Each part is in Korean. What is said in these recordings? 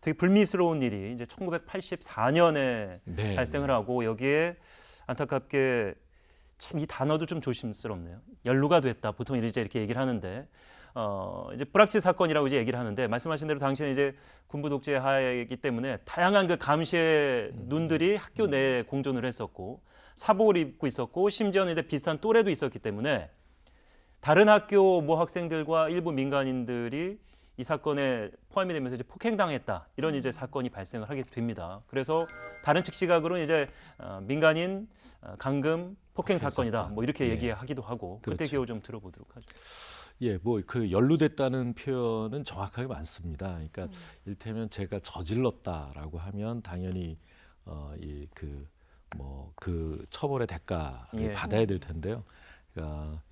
되게 불미스러운 일이 이제 1984년에 네, 발생을 하고 여기에 안타깝게 참 이 단어도 좀 조심스럽네요. 연루가 됐다. 보통 이제 이렇게 얘기를 하는데 어 이제 브락치 사건이라고 이제 얘기를 하는데 말씀하신 대로 당시에 이제 군부 독재 하이기 때문에 다양한 그 감시의 눈들이 학교 내에 공존을 했었고 사복을 입고 있었고 심지어는 이제 비슷한 또래도 있었기 때문에 다른 학교 모 학생들과 일부 민간인들이 이 사건에 포함이 되면서 이제 폭행당했다 이런 이제 사건이 발생을 하게 됩니다. 그래서 다른 측 시각으로는 이제 어, 민간인 어, 강금 폭행 폭행 사건이다 사건. 뭐 이렇게 예. 얘기하기도 하고 그때 그렇죠. 기호 좀 들어보도록 하죠. 예, 뭐 그 연루됐다는 표현은 정확하게 많습니다. 그러니까 일테면 제가 저질렀다라고 하면 당연히 어이그 뭐 그 처벌의 대가를 예. 받아야 될 텐데요. 그러니까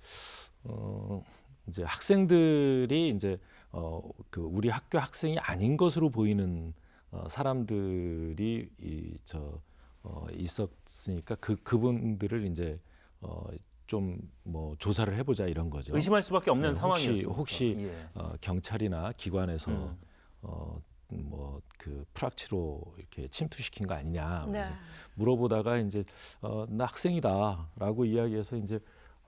어 이제 학생들이 이제 어 그 우리 학교 학생이 아닌 것으로 보이는 어 사람들이 이저 어 있었으니까 그 그분들을 이제 어 좀 뭐 조사를 해보자 이런 거죠. 의심할 수밖에 없는 네, 혹시- 상황이었습니다. 혹시 예. 어, 경찰이나 기관에서 음. 어, 뭐 그 프락치로 이렇게 침투시킨 거 아니냐 네. 물어보다가 이제 어, 나 학생이다라고 이야기해서 이제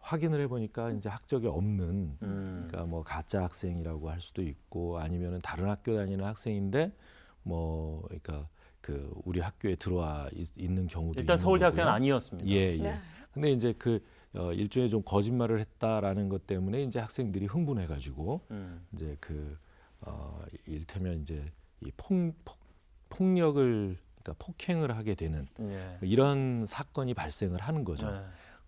확인을 해보니까 이제 학적이 없는 음. 그러니까 뭐 가짜 학생이라고 할 수도 있고 아니면은 다른 학교 다니는 학생인데 뭐 그러니까 그 우리 학교에 들어와 있, 는 경우도 일단 있는 서울대 학생은 거고요. 아니었습니다. 예, 예. 네. 근데 이제 그 어, 일종의 좀 거짓말을 했다라는 것 때문에 이제 학생들이 흥분해가지고 음. 이제 그 어, 일테면 이제 이 폭, 폭, 폭력을 그러니까 폭행을 하게 되는 예. 이런 사건이 발생을 하는 거죠. 네.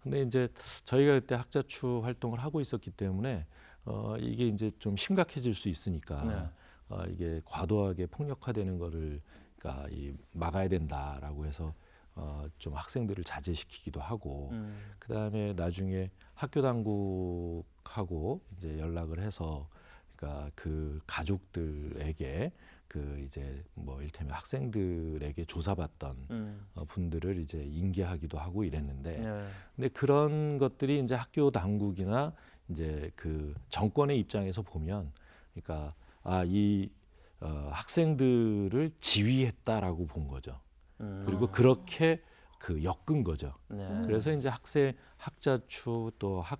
근데 이제 저희가 그때 학자추 활동을 하고 있었기 때문에 어, 이게 이제 좀 심각해질 수 있으니까 네. 어, 이게 과도하게 폭력화되는 거를 그러니까 이 막아야 된다라고 해서 어, 좀 학생들을 자제시키기도 하고 음. 그다음에 나중에 학교 당국하고 이제 연락을 해서 그러니까 그 가족들에게 그 이제 뭐 일테면 학생들에게 조사받던 음. 어, 분들을 이제 인계하기도 하고 이랬는데 예. 근데 그런 것들이 이제 학교 당국이나 이제 그 정권의 입장에서 보면 그러니까 아이 어, 학생들을 지휘했다라고 본 거죠. 음. 그리고 그렇게 그 엮은 거죠. 네. 그래서 이제 학생 학자추 또 학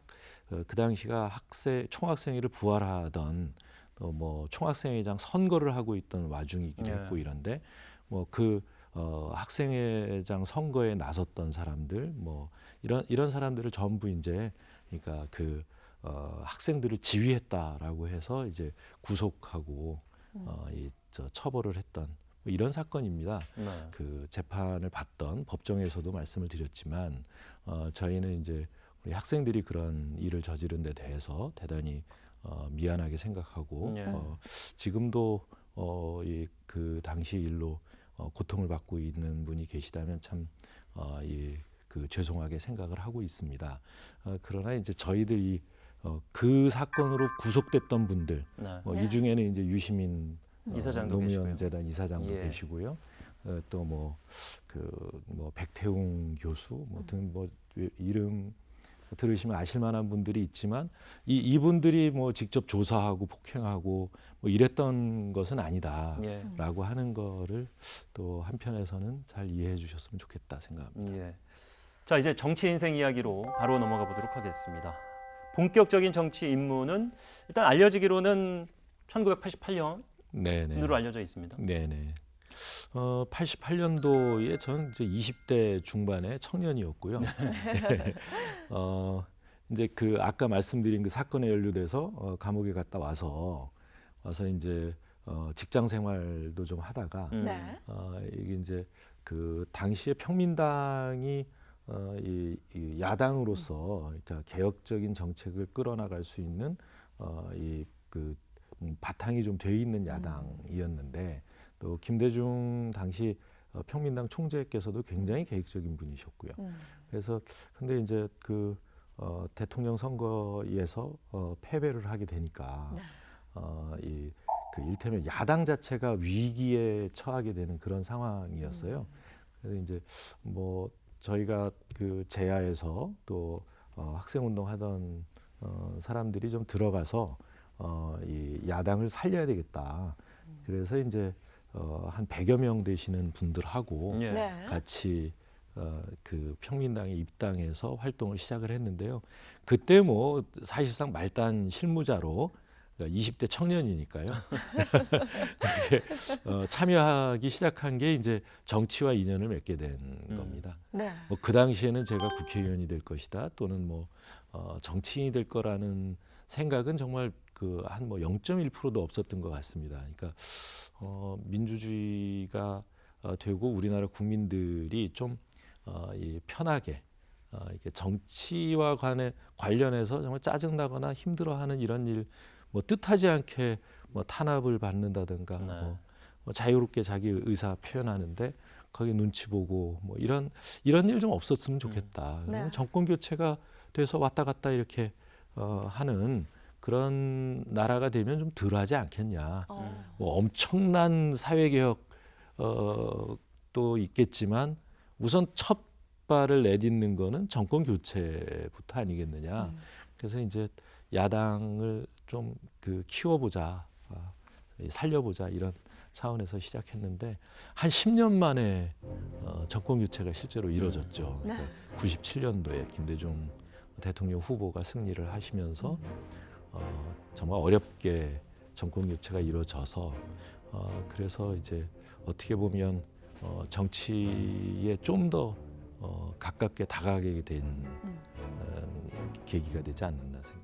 그 당시가 학생 총학생회를 부활하던 또뭐 총학생회장 선거를 하고 있던 와중이기도 네. 했고 이런데 뭐그 어, 학생회장 선거에 나섰던 사람들 뭐 이런 이런 사람들을 전부 이제 그러니까 그 어, 학생들을 지휘했다라고 해서 이제 구속하고 어, 이저 처벌을 했던 뭐 이런 사건입니다. 네. 그 재판을 받던 법정에서도 말씀을 드렸지만 어, 저희는 이제 우리 학생들이 그런 일을 저지른 데 대해서 대단히 어, 미안하게 생각하고 예. 어, 지금도 어, 이, 그 당시 일로 어, 고통을 받고 있는 분이 계시다면 참 어, 이, 그 죄송하게 생각을 하고 있습니다. 어, 그러나 이제 저희들이 어, 그 사건으로 구속됐던 분들 네. 뭐 네. 이 중에는 이제 유시민 어, 이사장도 노무현 계시고요. 재단 이사장도 예. 계시고요. 어, 또뭐 그 뭐 백태웅 교수 뭐 등 뭐 이름 들으시면 아실 만한 분들이 있지만 이 이분들이 뭐 직접 조사하고 폭행하고 뭐 이랬던 것은 아니다라고 예. 하는 거를 또 한편에서는 잘 이해해 주셨으면 좋겠다 생각합니다. 예. 자 이제 정치 인생 이야기로 바로 넘어가 보도록 하겠습니다. 본격적인 정치 입문은 일단 알려지기로는 1988년으로 네네. 알려져 있습니다. 네네. 어, 88년도에 전 이제 20대 중반의 청년이었고요. 네. 어, 이제 그 아까 말씀드린 그 사건에 연루돼서 어, 감옥에 갔다 와서 와서 이제 어, 직장 생활도 좀 하다가 음. 네. 어, 이게 이제 그 당시에 평민당이 어, 이, 이 야당으로서 그러니까 개혁적인 정책을 끌어나갈 수 있는 어, 이그 음, 바탕이 좀 돼 있는 야당이었는데 또 김대중 당시 어, 평민당 총재께서도 굉장히 계획적인 분이셨고요. 음. 그래서 근데 이제 그 어, 대통령 선거에서 어, 패배를 하게 되니까 네. 어, 이 그 일테면 야당 자체가 위기에 처하게 되는 그런 상황이었어요. 그래서 이제 뭐 저희가 그 제야에서 또 어, 학생 운동하던 어, 사람들이 좀 들어가서 어, 이 야당을 살려야 되겠다. 그래서 이제 어, 한 100여 명 되시는 분들하고 예. 네. 같이 어, 그 평민당에 입당해서 활동을 시작을 했는데요. 그때 뭐 사실상 말단 실무자로 그러니까 20대 청년이니까요. 그렇게 어, 참여하기 시작한 게 이제 정치와 인연을 맺게 된 음. 겁니다. 네. 뭐 그 당시에는 제가 국회의원이 될 것이다 또는 뭐 어, 정치인이 될 거라는 생각은 정말 그 한 뭐 0.1%도 없었던 것 같습니다. 그러니까 어, 민주주의가 어, 되고 우리나라 국민들이 좀 어, 이 편하게 어, 이렇게 정치와 관해 관련해서 정말 짜증나거나 힘들어하는 이런 일 뭐 뜻하지 않게 뭐 탄압을 받는다든가 네. 뭐, 뭐 자유롭게 자기 의사 표현하는데 거기 눈치 보고 뭐 이런 이런 일 좀 없었으면 좋겠다. 네. 그러면 정권 교체가 돼서 왔다 갔다 이렇게 어, 하는 그런 나라가 되면 좀 덜하지 않겠냐. 어. 뭐 엄청난 사회 개혁 어, 또 있겠지만 우선 첫 발을 내딛는 거는 정권 교체부터 아니겠느냐. 음. 그래서 이제 야당을 좀 그 키워보자, 아, 이 살려보자 이런 차원에서 시작했는데 한 10년 만에 어, 정권 교체가 실제로 이루어졌죠. 네. 97년도에 김대중 대통령 후보가 승리를 하시면서 어, 정말 어렵게 정권 교체가 이루어져서 어, 그래서 이제 어떻게 보면 어, 정치에 좀더 어, 가깝게 다가가게 된 어, 계기가 되지 않는다 생각.